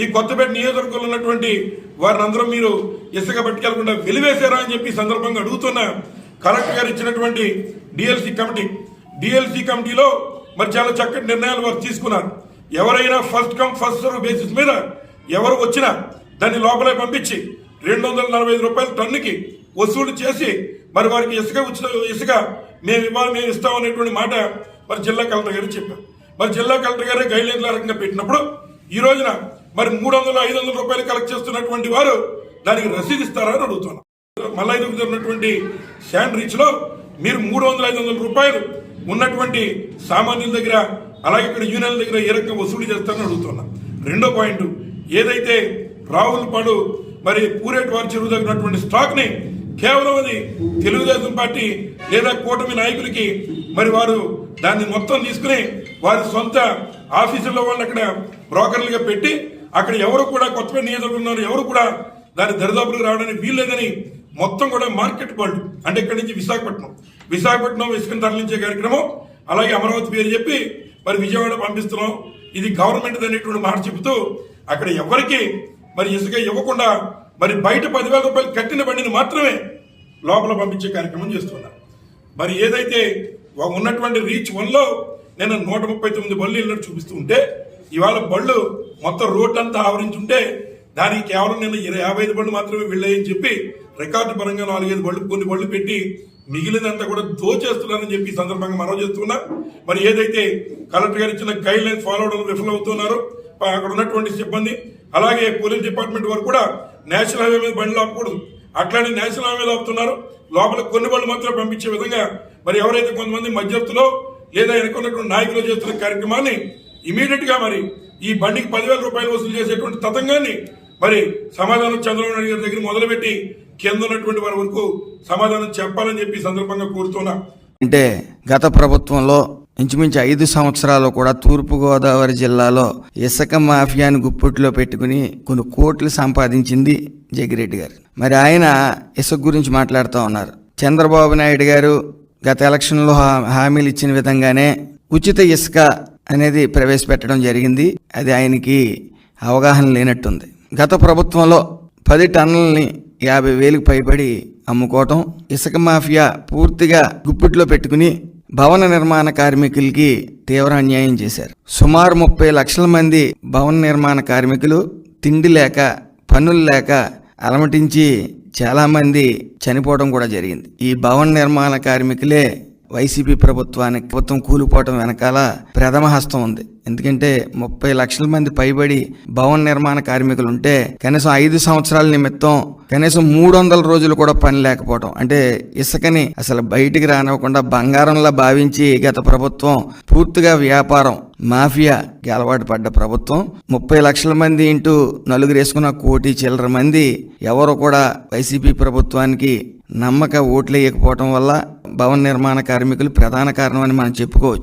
ఈ కొత్తపేట నియోజకవర్గంలో ఉన్నటువంటి వారిని అందరూ మీరు ఇసుక పట్టుకెళ్ళకుండా వెలివేశారా అని చెప్పి సందర్భంగా అడుగుతున్న కలెక్టర్ గారు ఇచ్చినటువంటి డిఎల్సి కమిటీ. డిఎల్సి కమిటీలో మరి చాలా చక్కటి నిర్ణయాలు వారు తీసుకున్నారు. ఎవరైనా first come first serve basis మీద ఎవరు వచ్చినా దాన్ని లోపలే పంపించి రెండు వందల నలభై ఐదు రూపాయల టన్నుకి వసూలు చేసి మరి వారికి ఇసుక ఉచిత ఇసుక మేము ఇవ్వాలి మేము ఇస్తాం అనేటువంటి మాట మరి జిల్లా కలెక్టర్ గారు చెప్పారు. మరి జిల్లా కలెక్టర్ గారే గైడ్ లైన్ల రకంగా పెట్టినప్పుడు ఈ రోజున మరి మూడు వందల ఐదు వందల రూపాయలు కలెక్ట్ చేస్తున్నటువంటి వారు దానికి రసీదు ఇస్తారని అని అడుగుతున్నాం. మళ్ళీ ఉన్నటువంటి శాండ్ రీచ్లో మీరు మూడు వందల ఐదు వందల రూపాయలు ఉన్నటువంటి సామాన్యుల దగ్గర అలాగే ఇక్కడ యూనియన్ల దగ్గర ఏ రకంగా వసూలు చేస్తారని అడుగుతున్నా. రెండో పాయింట్ ఏదైతే రావులపాడు మరి పూరేటి వారి చెరువు దగ్గర ఉన్నటువంటి స్టాక్ని కేవలం అది తెలుగుదేశం పార్టీ లేదా కూటమి నాయకులకి మరి వారు దాన్ని మొత్తం తీసుకుని వారి సొంత ఆఫీసుల్లో వాళ్ళు అక్కడ బ్రోకర్లుగా పెట్టి అక్కడ ఎవరు కూడా కొత్తపేట నియోజకవర్గంలో ఎవరు కూడా దాని దరిదాపులకు రావడానికి వీల్లేదని మొత్తం కూడా మార్కెట్ వాళ్ళు అంటే ఇక్కడి నుంచి విశాఖపట్నం. విశాఖపట్నం ఇసుకను తరలించే కార్యక్రమం. అలాగే అమరావతి పేరు చెప్పి మరి విజయవాడ పంపిస్తున్నాం. ఇది గవర్నమెంట్ అనేటువంటి మాట చెబుతూ అక్కడ ఎవరికి మరి ఇసుక ఇవ్వకుండా మరి బయట పదివేల రూపాయలు కట్టిన బండిని మాత్రమే లోపల పంపించే కార్యక్రమం చేస్తున్నారు. మరి ఏదైతే ఉన్నటువంటి రీచ్ వన్లో నేను నూట ముప్పై తొమ్మిది బళ్ళు వెళ్ళినట్టు చూపిస్తూ ఉంటే ఇవాళ బళ్ళు మొత్తం రోడ్ అంతా ఆవరించుంటే దానికి కేవలం నేను ఇరవై యాభై ఐదు బళ్ళు మాత్రమే వెళ్ళాయని చెప్పి రికార్డు పరంగా నాలుగైదు బళ్ళు కొన్ని బళ్ళు పెట్టి మిగిలినంతా కూడా దోచేస్తున్నారని చెప్పి ఈ సందర్భంగా మనం చేస్తున్నా. మరి ఏదైతే కలెక్టర్ గారు ఇచ్చిన గైడ్ లైన్స్ ఫాలో అవడం విఫలమవుతున్నారు అక్కడ ఉన్నటువంటి సిబ్బంది అలాగే పోలీస్ డిపార్ట్మెంట్ వారు కూడా నేషనల్ హైవే మీద బండ్లు ఆపకూడదు. అట్లానే నేషనల్ హైవే ఆపుతున్నారు. లోపల కొన్ని బళ్ళు మాత్రమే పంపించే విధంగా మరి ఎవరైతే కొంతమంది మధ్యస్థులో లేదా ఎన్నుకున్నటువంటి నాయకులు చేస్తున్న కార్యక్రమాన్ని ఇమీడియట్గా మరి ఈ బండికి పదివేల రూపాయలు వసూలు చేసేటువంటి తతంగాన్ని మరి సమాధానం చంద్రబాబు నాయుడు గారి దగ్గర మొదలుపెట్టి కింద ఉన్నటువంటి వారి వరకు సమాధానం చెప్పాలని చెప్పి సందర్భంగా కోరుతున్నా. అంటే గత ప్రభుత్వంలో ఇంచుమించు ఐదు సంవత్సరాలు కూడా తూర్పుగోదావరి జిల్లాలో ఇసుక మాఫియాని గుప్పట్లో పెట్టుకుని కొన్ని కోట్లు సంపాదించింది జగిరెడ్డి గారు. మరి ఆయన ఇసుక గురించి మాట్లాడుతూ ఉన్నారు. చంద్రబాబు నాయుడు గారు గత ఎలక్షన్లో హా- హామీలు ఇచ్చిన విధంగానే ఉచిత ఇసుక అనేది ప్రవేశపెట్టడం జరిగింది. అది ఆయనకి అవగాహన లేనట్టుంది. గత ప్రభుత్వంలో పది టన్నుల్ని యాభై వేలకు పైబడి అమ్ముకోవటం ఇసుక మాఫియా పూర్తిగా గుప్పిట్లో పెట్టుకుని భవన నిర్మాణ కార్మికులకి తీవ్ర అన్యాయం చేశారు. సుమారు ముప్పై లక్షల మంది భవన నిర్మాణ కార్మికులు తిండి లేక పనులు లేక అలమటించి చాలామంది చనిపోవడం కూడా జరిగింది. ఈ భవన నిర్మాణ కార్మికులే వైసీపీ ప్రభుత్వానికి ప్రభుత్వం కూలిపోవటం వెనకాల ప్రథమ హస్తం ఉంది. ఎందుకంటే ముప్పై లక్షల మంది పైబడి భవన నిర్మాణ కార్మికులు ఉంటే కనీసం ఐదు సంవత్సరాల నిమిత్తం కనీసం మూడు వందల రోజులు కూడా పని లేకపోవడం అంటే ఇసుకని అసలు బయటికి రానివ్వకుండా బంగారంలా భావించి గత ప్రభుత్వం పూర్తిగా వ్యాపారం మాఫియాకి అలవాటు పడ్డ ప్రభుత్వం. ముప్పై లక్షల మంది ఇంటూ నలుగురు వేసుకున్న కోటి చిల్లర మంది ఎవరు కూడా వైసీపీ ప్రభుత్వానికి నమ్మక ఓట్లు వేయకపోవటం వల్ల భవన నిర్మాణ కార్మికులు ప్రధాన కారణం అని మనం చెప్పుకోవచ్చు.